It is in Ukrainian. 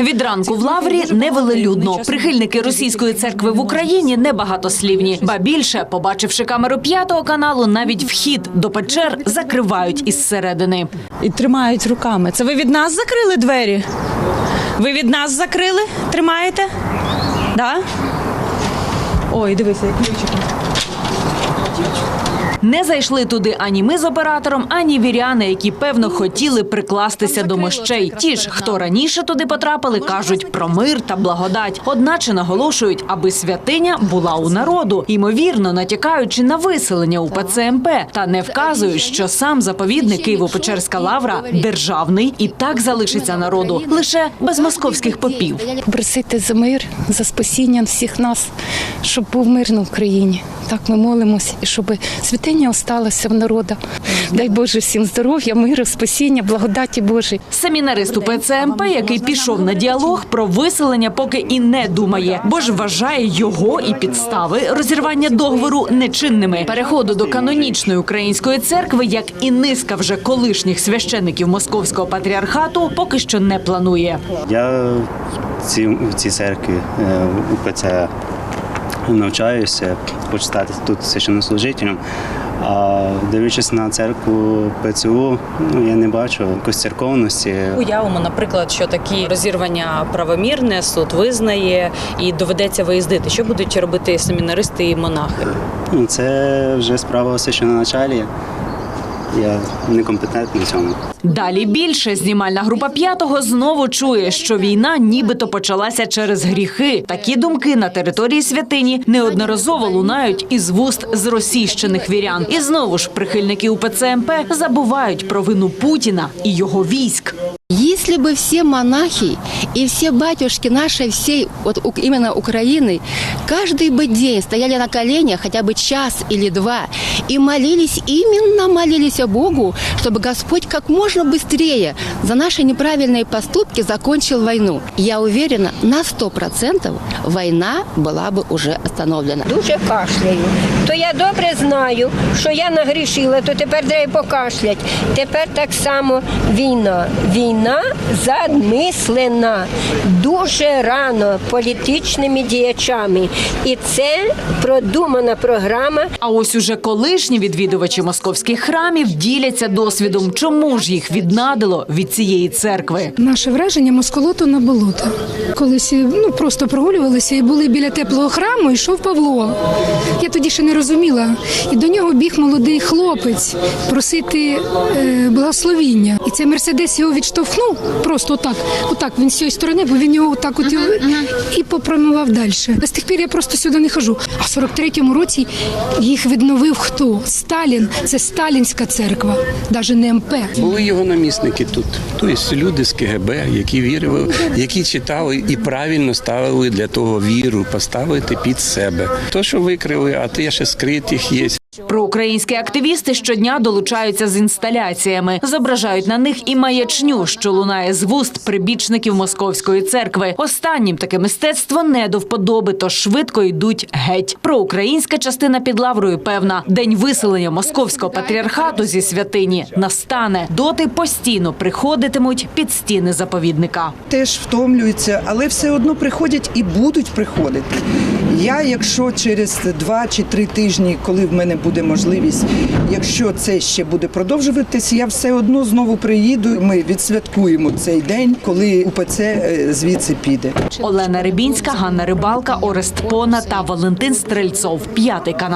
Від ранку в лаврі невелелюдно. Прихильники російської церкви в Україні небагатослівні. Ба більше, побачивши камеру п'ятого каналу, навіть вхід до печер закривають із середини. і тримають руками. Це ви від нас закрили двері? Ви від нас закрили? Тримаєте? Да? Ой, дивися, як ключик. Не зайшли туди ані ми з оператором, ані віряни, які певно хотіли прикластися до мощей. Ті ж, хто раніше туди потрапили, кажуть про мир та благодать. Одначе наголошують, аби святиня була у народу, ймовірно, натякаючи на виселення УПЦ МП, та не вказують, що сам заповідник Києво-Печерська лавра державний і так залишиться народу лише без московських попів. Просити за мир, за спасіння всіх нас, щоб був мир на Україні. Так ми молимося, і щоб святиня осталася в народа. Дай Боже всім здоров'я, миру, спасіння, благодаті Божої. Семінарист УПЦ МП, який пішов на діалог про виселення, поки і не думає, бо ж вважає його і підстави розірвання договору нечинними. Переходу до канонічної української церкви, як і низка вже колишніх священиків московського патріархату, поки що не планує. Я в цій, в цій церкві е, УПЦ навчаюся, хочу стати тут священнослужителем. А дивлячись на церкву ПЦУ, ну я не бачу якоїсь церковності. Уявимо, наприклад, що такі розірвання правомірне, суд визнає і доведеться виїздити. Що будуть робити семінаристи і монахи? Ну, це вже справа священоначалія. Я некомпетентний в цьому. Далі більше знімальна група п'ятого знову чує, що війна нібито почалася через гріхи. Такі думки на території святині неодноразово лунають із вуст зросійщених вірян. І знову ж прихильники УПЦ МП забувають про вину Путіна і його військ. Если бы все монахи и все батюшки нашей всей, вот у- именно Украины, каждый бы день стояли на коленях хотя бы час или два и молились, именно молились о Богу, чтобы Господь как можно быстрее за наши неправильные поступки закончил войну. Я уверена, на сто процентов война была бы уже остановлена. дуже кашляю. То я добре знаю, що я нагрішила, то тепер треба покашлять. Тепер так само війна. Війна задмислена дуже рано політичними діячами. І це продумана програма. А ось уже колишні відвідувачі московських храмів діляться досвідом, чому ж їх віднадило від цієї церкви. Наше враження москолоту на болото. Колись ну просто прогулювалися і були біля теплого храму, йшов Павло. Я тоді ще не розуміла. І до нього біг молодий хлопець просити е, благословіння. І цей мерседес його відштовхнув просто отак. Отак він з цієї сторони, бо він його отак от і попрямував далі. З тих пір я просто сюди не хожу. А в 43-му році їх відновив хто? Сталін. Це сталінська церква, навіть не МП. Були його намісники тут. Тобто люди з КГБ, які вірили, які читали і правильно ставили для того віру, поставити під себе. То, що викрили, а те ще скритих є. Проукраїнські активісти щодня долучаються з інсталяціями, зображають на них і маячню, що лунає з вуст прибічників московської церкви. Останнім таке мистецтво не до вподоби, тож швидко йдуть геть. Проукраїнська частина під лаврою певна день виселення московського патріархату зі святині настане. Доти постійно приходитимуть під стіни заповідника. теж втомлюються, але все одно приходять і будуть приходити. Я, якщо через два чи три тижні, коли в мене буде можливість, якщо це ще буде продовжуватись, я все одно знову приїду. Ми відсвяткуємо цей день, коли УПЦ е, звідси піде. Олена Рибінська, Ганна Рибалка, Орест Пона та Валентин Стрельцов. П'ятий канал.